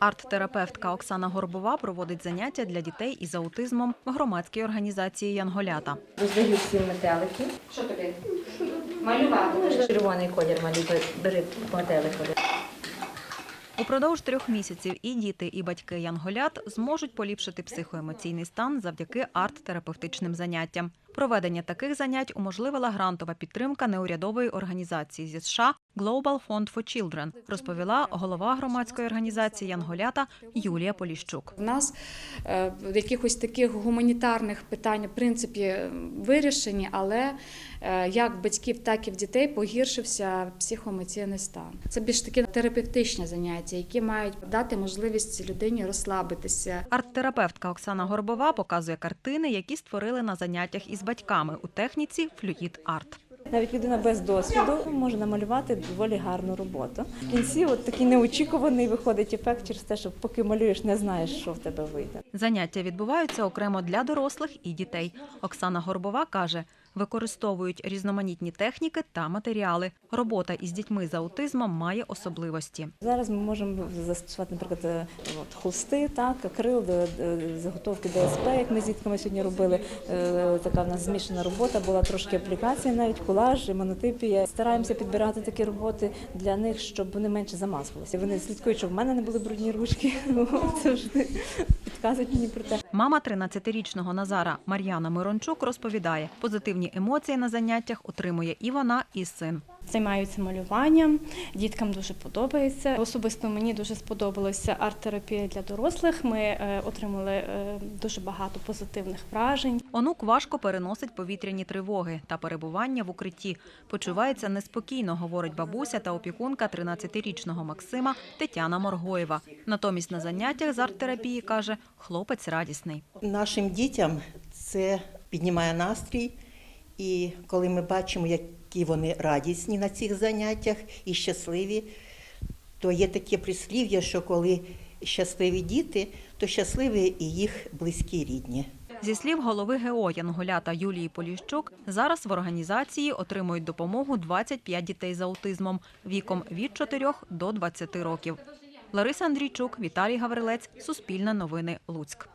Арт-терапевтка Оксана Горбова проводить заняття для дітей із аутизмом в громадській організації Янголята. Роздаю всім метелики. Що тобі? Малювати. Червоний колір малюй, бери метелик. Упродовж трьох місяців і діти, і батьки янголят зможуть поліпшити психоемоційний стан завдяки арт-терапевтичним заняттям. Проведення таких занять уможливила грантова підтримка неурядової організації зі США Global Fund for Children, розповіла голова громадської організації Янголята Юлія Поліщук. В нас е, в якихось таких гуманітарних питань, в принципі, вирішені, але е, як батьків, так і в дітей погіршився психоемоційний стан. Це більш такі терапевтичні заняття, які мають дати можливість людині розслабитися. Арт-терапевтка Оксана Горбова показує картини, які створили на заняттях із батьками у техніці флюїд арт. Навіть людина без досвіду може намалювати доволі гарну роботу. В кінці от такий неочікуваний виходить ефект через те, що поки малюєш, не знаєш, що в тебе вийде. Заняття відбуваються окремо для дорослих і дітей. Оксана Горбова каже, використовують різноманітні техніки та матеріали. Робота із дітьми з аутизмом має особливості. Зараз ми можемо застосувати, наприклад, е, холсти, так, акрил, е, е, заготовки ДСП, як ми з дітками сьогодні робили. Така в нас змішана робота, була трошки аплікація, навіть колаж, монотипія. Стараємося підбирати такі роботи для них, щоб вони менше замазувалися. Вони слідкують, щоб в мене не були брудні ручки. підказують мені про те. Мама 13-річного Назара Мар'яна Мирончук розповідає, позитивні емоції на заняттях отримує і вона, і син. Займаються малюванням. Діткам дуже подобається. Особисто мені дуже сподобалася арт-терапія для дорослих. Ми е, отримали е, дуже багато позитивних вражень. Онук важко переносить повітряні тривоги та перебування в укритті. Почувається неспокійно, говорить бабуся та опікунка 13-річного Максима Тетяна Моргоєва. Натомість на заняттях з арт-терапії каже, хлопець радісний. Нашим дітям це піднімає настрій, і коли ми бачимо, які вони радісні на цих заняттях і щасливі, то є таке прислів'я, що коли щасливі діти, то щасливі і їх близькі рідні. Зі слів голови ГО Янголята Юлії Поліщук, зараз в організації отримують допомогу 25 дітей з аутизмом віком від 4 до 20 років. Лариса Андрійчук, Віталій Гаврилець, Суспільне новини, Луцьк.